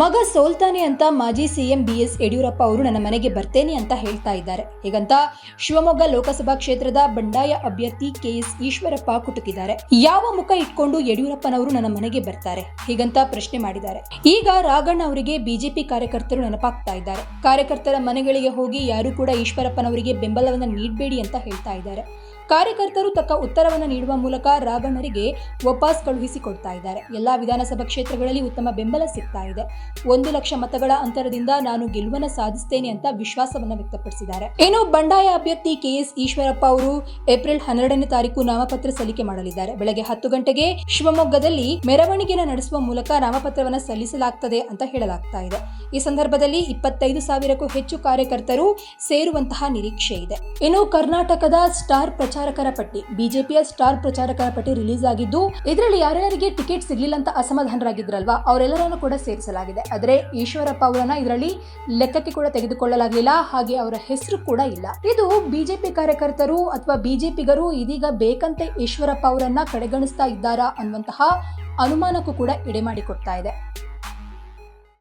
ಮಗ ಸೋಲ್ತಾನೆ ಅಂತ ಮಾಜಿ ಸಿಎಂ ಬಿ ಎಸ್ ಯಡಿಯೂರಪ್ಪ ಅವರು ನನ್ನ ಮನೆಗೆ ಬರ್ತೇನೆ ಅಂತ ಹೇಳ್ತಾ ಇದ್ದಾರೆ. ಹೀಗಂತ ಶಿವಮೊಗ್ಗ ಲೋಕಸಭಾ ಕ್ಷೇತ್ರದ ಬಂಡಾಯ ಅಭ್ಯರ್ಥಿ ಕೆ ಎಸ್ ಈಶ್ವರಪ್ಪ ಕುಟುಕಿದ್ದಾರೆ. ಯಾವ ಮುಖ ಇಟ್ಕೊಂಡು ಯಡಿಯೂರಪ್ಪನವರು ನನ್ನ ಮನೆಗೆ ಬರ್ತಾರೆ? ಹೀಗಂತ ಪ್ರಶ್ನೆ ಮಾಡಿದ್ದಾರೆ. ಈಗ ರಾಘಣ್ಣ ಅವರಿಗೆ ಬಿಜೆಪಿ ಕಾರ್ಯಕರ್ತರು ನೆನಪಾಗ್ತಾ ಇದ್ದಾರೆ. ಕಾರ್ಯಕರ್ತರ ಮನೆಗಳಿಗೆ ಹೋಗಿ ಯಾರು ಕೂಡ ಈಶ್ವರಪ್ಪನವರಿಗೆ ಬೆಂಬಲವನ್ನು ನೀಡಬೇಡಿ ಅಂತ ಹೇಳ್ತಾ ಇದ್ದಾರೆ. ಕಾರ್ಯಕರ್ತರು ತಕ್ಕ ಉತ್ತರವನ್ನು ನೀಡುವ ಮೂಲಕ ರಾಘಣ್ಣರಿಗೆ ವಾಪಸ್ ಕಳುಹಿಸಿಕೊಡ್ತಾ ಇದ್ದಾರೆ. ಎಲ್ಲಾ ವಿಧಾನಸಭಾ ಕ್ಷೇತ್ರಗಳಲ್ಲಿ ಉತ್ತಮ ಬೆಂಬಲ ಸಿಗ್ತಾ ಇದೆ. ಒಂದು ಲಕ್ಷ ಮತಗಳ ಅಂತರದಿಂದ ನಾನು ಗೆಲುವನ್ನು ಸಾಧಿಸ್ತೇನೆ ಅಂತ ವಿಶ್ವಾಸವನ್ನ ವ್ಯಕ್ತಪಡಿಸಿದ್ದಾರೆ. ಇನ್ನು ಬಂಡಾಯ ಅಭ್ಯರ್ಥಿ ಕೆಎಸ್ ಈಶ್ವರಪ್ಪ ಅವರು ಏಪ್ರಿಲ್ ಹನ್ನೆರಡನೇ ತಾರೀಕು ನಾಮಪತ್ರ ಸಲ್ಲಿಕೆ ಮಾಡಲಿದ್ದಾರೆ. ಬೆಳಗ್ಗೆ ಹತ್ತು ಗಂಟೆಗೆ ಶಿವಮೊಗ್ಗದಲ್ಲಿ ಮೆರವಣಿಗೆನ ನಡೆಸುವ ಮೂಲಕ ನಾಮಪತ್ರವನ್ನು ಸಲ್ಲಿಸಲಾಗ್ತದೆ ಅಂತ ಹೇಳಲಾಗ್ತಾ ಇದೆ. ಈ ಸಂದರ್ಭದಲ್ಲಿ ಇಪ್ಪತ್ತೈದು ಸಾವಿರಕ್ಕೂ ಹೆಚ್ಚು ಕಾರ್ಯಕರ್ತರು ಸೇರುವಂತಹ ನಿರೀಕ್ಷೆ ಇದೆ. ಇನ್ನು ಕರ್ನಾಟಕದ ಸ್ಟಾರ್ ಪ್ರಚಾರಕರ ಪಟ್ಟಿ. ಬಿಜೆಪಿಯ ಸ್ಟಾರ್ ಪ್ರಚಾರಕರ ಪಟ್ಟಿ ರಿಲೀಸ್ ಆಗಿದ್ದು, ಇದರಲ್ಲಿ ಯಾರ್ಯಾರಿಗೆ ಟಿಕೆಟ್ ಸಿಗ್ಲಿಲ್ಲ ಅಂತ ಅಸಮಾಧಾನರಾಗಿದ್ರಲ್ವಾ? ಅವರೆಲ್ಲರನ್ನು ಕೂಡ ಸೇರಿಸಲಾಗಿದೆ. ಆದರೆ ಈಶ್ವರಪ್ಪ ಅವರನ್ನ ಇದರಲ್ಲಿ ಲೆಕ್ಕಕ್ಕೆ ಕೂಡ ತೆಗೆದುಕೊಳ್ಳಲಾಗಲಿಲ್ಲ. ಹಾಗೆ ಅವರ ಹೆಸರು ಕೂಡ ಇಲ್ಲ. ಇದು ಬಿಜೆಪಿ ಕಾರ್ಯಕರ್ತರು ಅಥವಾ ಬಿಜೆಪಿಗರು ಇದೀಗ ಬೇಕಂತೆ ಈಶ್ವರಪ್ಪ ಅವರನ್ನ ಕಡೆಗಣಿಸ್ತಾ ಇದ್ದಾರಾ ಅನ್ನುವಂತಹ ಅನುಮಾನಕ್ಕೂ ಕೂಡ ಎಡೆ ಮಾಡಿಕೊಡ್ತಾ ಇದೆ.